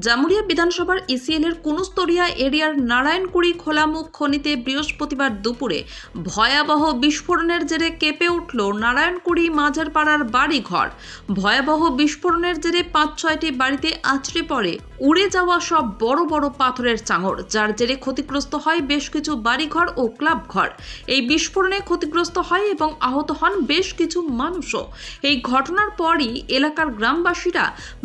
জামুরিয়া বিধানসভার ইসিএল এর কুনুস্তরিয়া এরিয়ার নারায়ণকুড়ি খোলামুখ খনিতে বৃহস্পতিবার দুপুরে ভয়াবহ বিস্ফোরণের জেরে কেঁপে উঠল নারায়ণকুড়ি মাঝের পাড়ার বাড়িঘর। ভয়াবহ বিস্ফোরণের জেরে পাঁচ ছয়টি বাড়িতে আছড়ে পড়ে উড়ে যাওয়া সব বড় বড় পাথরের চাঙড়, যার জেরে ক্ষতিগ্রস্ত হয় বেশ কিছু বাড়িঘর ও ক্লাব ঘর এই বিস্ফোরণে ক্ষতিগ্রস্ত হয় এবং আহত হন বেশ কিছু মানুষও। এই ঘটনার পরই এলাকার গ্রামবাসীরা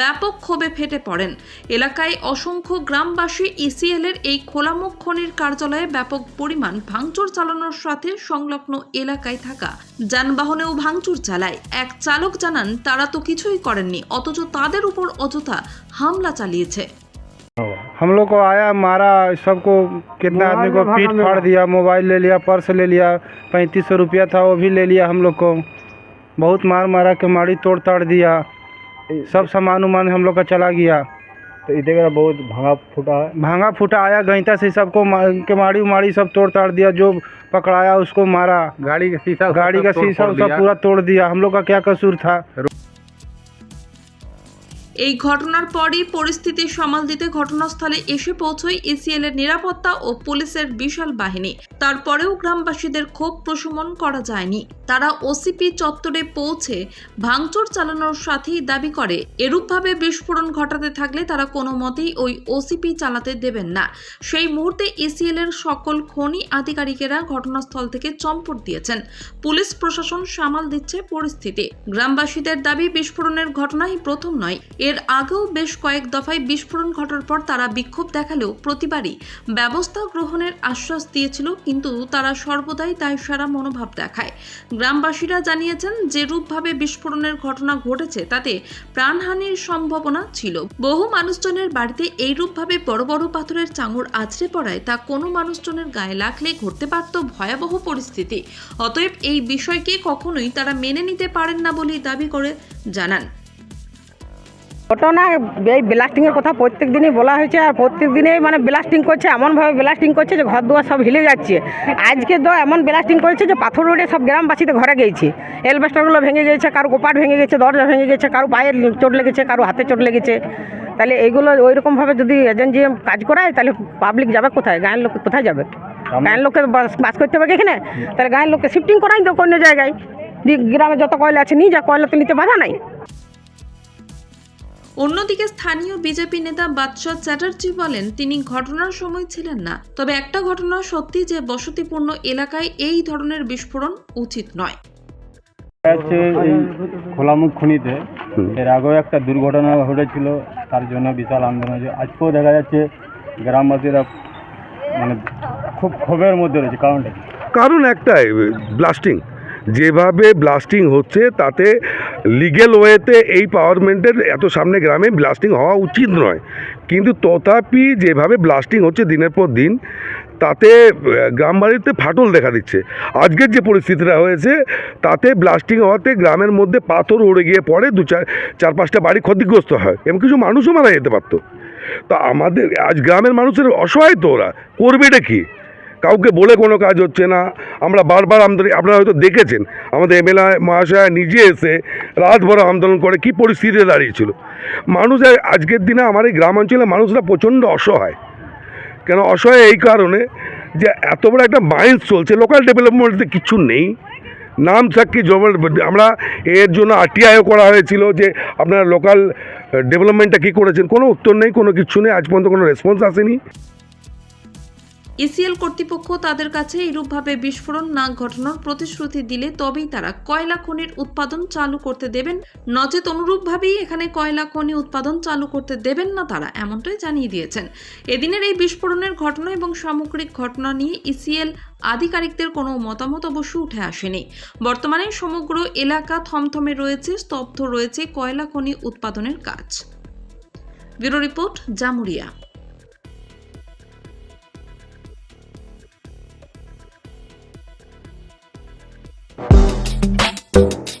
ব্যাপক ক্ষোভে ফেটে পড়েন। এলাকায় অসংখ্য গ্রামবাসী ইসিএল এর এই খোলামুখ খনির কার্যালয়ে ব্যাপক পরিমাণ ভাঙচুর চালানোর সাথে সংলগ্ন এলাকায় থাকা যানবাহনেও ভাঙচুর চালায়। এক চালক জানান, তারা তো কিছুই করেননি, অথচ তাদের উপর অযথা হামলা চালিয়েছে हम लोग को आया मारा सबको कितना आदमी को पीट फाड़ दिया मोबाइल ले लिया पर्स ले लिया पैंतीस सौ रुपया था वो भी ले लिया हम लोग को बहुत मार मारा के माड़ी तोड़ ताड़ दिया सब सामान उमान हम लोग का चला गया तो इधर का बहुत भांगा फूटा है भांगा फूटा आया गईता से सबको मा- के माड़ी उमाड़ी सब तोड़ ताड़ दिया जो पकड़ाया उसको मारा गाड़ी का शीशा गाड़ी का शीशा सब पूरा तोड़ दिया हम लोग का क्या कसूर था এই ঘটনার পরই পরিস্থিতি সামাল দিতে ঘটনাস্থলে এসে পৌঁছয় এসিএল এর নিরাপত্তা ও পুলিশের বিশাল বাহিনী। তারপরেও গ্রামবাসীদের ক্ষোভ প্রশমন করা যায়নি। তারা ওসিপি চত্বরে পৌঁছে ভাঙচুর চালানোর সাথেই দাবি করে, এরূপভাবে বিস্ফোরণ ঘটাতে থাকলে তারা কোনো মতেই ওই ওসিপি চালাতে দেবেন না। সেই মুহূর্তে এসিএল এর সকল খনি আধিকারিকেরা ঘটনাস্থল থেকে চম্পট দিয়েছেন। পুলিশ প্রশাসন সামাল দিচ্ছে পরিস্থিতি। গ্রামবাসীদের দাবি, বিস্ফোরণের ঘটনাই প্রথম নয় এর আগেও বেশ কয়েক দফায় বিস্ফোরণ ঘটার পর তারা বিক্ষোভ দেখালেও প্রতিবারই ব্যবস্থা গ্রহণের আশ্বাস দিয়েছিল, কিন্তু তারা সর্বদাই তাই দায়সারা মনোভাব দেখায়। গ্রামবাসীরা জানিয়েছেন যে রূপভাবে বিস্ফোরণের ঘটনা ঘটেছে, তাতে প্রাণহানির সম্ভাবনা ছিল। বহু মানুষজনের বাড়িতে এইরূপভাবে বড় বড় পাথরের চাঙড় আছড়ে পড়ায় তা কোনো মানুষজনের গায়ে লাগলে ঘটতে পারত ভয়াবহ পরিস্থিতি। অতএব এই বিষয়কে কখনোই তারা মেনে নিতে পারেন না বলেই দাবি করে জানান। ঘটনা এই ব্লাস্টিংয়ের কথা প্রত্যেক দিনই বলা হয়েছে আর প্রত্যেক দিনেই মানে ব্লাস্টিং করছে এমনভাবে ব্লাস্টিং করছে যে ঘর দুয়ার সব হিলে যাচ্ছে। আজকে তো এমন ব্লাস্টিং করেছে যে পাথর রোডে সব গ্রামবাসীতে ঘরে গেছে। এলবেস্টারগুলো ভেঙে গেছে কারও গোপাট ভেঙে গেছে দরজা ভেঙে গেছে কারও পায়ে চোট লেগেছে কারও হাতে চোট লেগেছে। তাহলে এইগুলো ওই রকমভাবে যদি এজেন্ট যে কাজ করায় তাহলে পাবলিক যাবে কোথায়? গায়ের লোক কোথায় যাবে? গায়ের লোককে বাস বাস করতে হবে এখানে? তাহলে গায়ের লোককে শিফটিং করাই তো অন্য জায়গায়। গ্রামে যত কয়লা আছে নিয়ে যা কয়লা তো নিতে বাধা নাই। অন্যদিকে স্থানীয় বিজেপি নেতা বাদশাহ চ্যাটার্জি বলেন তিনি ঘটনার সময় ছিলেন না। তবে একটা ঘটনা সত্যি যে বসতিপূর্ণ এলাকায় এই ধরনের বিস্ফোরণ উচিত নয়। হচ্ছে এই খোলামুখ খনিতে। এর আগেও একটা দুর্ঘটনা ঘটেছিল তার জন্য বিশাল আন্দোলন হয়েছে। আজকেও দেখা যাচ্ছে গ্রামবাসীরা মানে খুব ক্ষোভের মধ্যে রয়েছে কারণটা? কারণ একটাই ব্লাস্টিং যেভাবে ব্লাস্টিং হচ্ছে তাতে লিগেল ওয়েতে এই পাওয়ারমেন্টের এত সামনে গ্রামে ব্লাস্টিং হওয়া উচিত নয়। কিন্তু তথাপি যেভাবে ব্লাস্টিং হচ্ছে দিনের পর দিন তাতে আহ, গ্রামবাড়িতে ফাটল দেখা দিচ্ছে। আজকের যে পরিস্থিতিটা হয়েছে তাতে ব্লাস্টিং হওয়াতে গ্রামের মধ্যে পাথর উড়ে গিয়ে পড়ে দু চার চার পাঁচটা বাড়ি ক্ষতিগ্রস্ত হয় এবং কিছু মানুষও মারা যেতে পারতো। তা আমাদের আজ গ্রামের মানুষের অসহায় তো ওরা করবেটা কি? কাউকে বলে কোনো কাজ হচ্ছে না। আমরা বারবার আমাদের আপনারা হয়তো দেখেছেন, আমাদের এমএলএ মহাশয় নিজে এসে রাতভর আন্দোলন করে কি পরিস্থিতিতে দাঁড়িয়েছিল। মানুষ আজকের দিনে আমার এই গ্রাম অঞ্চলে মানুষরা প্রচণ্ড অসহায়। কেন অসহায় এই কারণে যে এত বড় একটা মাইন্স চলছে লোকাল ডেভেলপমেন্টে কিছু নেই। নাম সাক্ষী জব- আমরা এর জন্য আরটিআইও করা হয়েছিল যে আপনারা লোকাল ডেভেলপমেন্টটা কী করেছেন, কোনো উত্তর নেই, কোনো কিছু নেই, আজ পর্যন্ত কোনো রেসপন্স আসেনি। ইসিএল কর্তৃপক্ষ তাদের কাছে এইরূপভাবে বিস্ফোরণ না ঘটানোর প্রতিশ্রুতি দিলে তবেই তারা কয়লা খনির উৎপাদন চালু করতে দেবেন। নচেত অনুরূপভাবেই এখানে কয়লা খনি উৎপাদন চালু করতে দেবেন না তারা, এমনটাই জানিয়ে দিয়েছেন। এদিনের এই বিস্ফোরণের ঘটনা এবং সামগ্রিক ঘটনা নিয়ে ইসিএল আধিকারিকদের কোনো মতামত অবশ্য উঠে আসেনি। বর্তমানে সমগ্র এলাকা থমথমে রয়েছে, স্তব্ধ রয়েছে কয়লা খনি উৎপাদনের কাজ। Bureau report, Jamuria.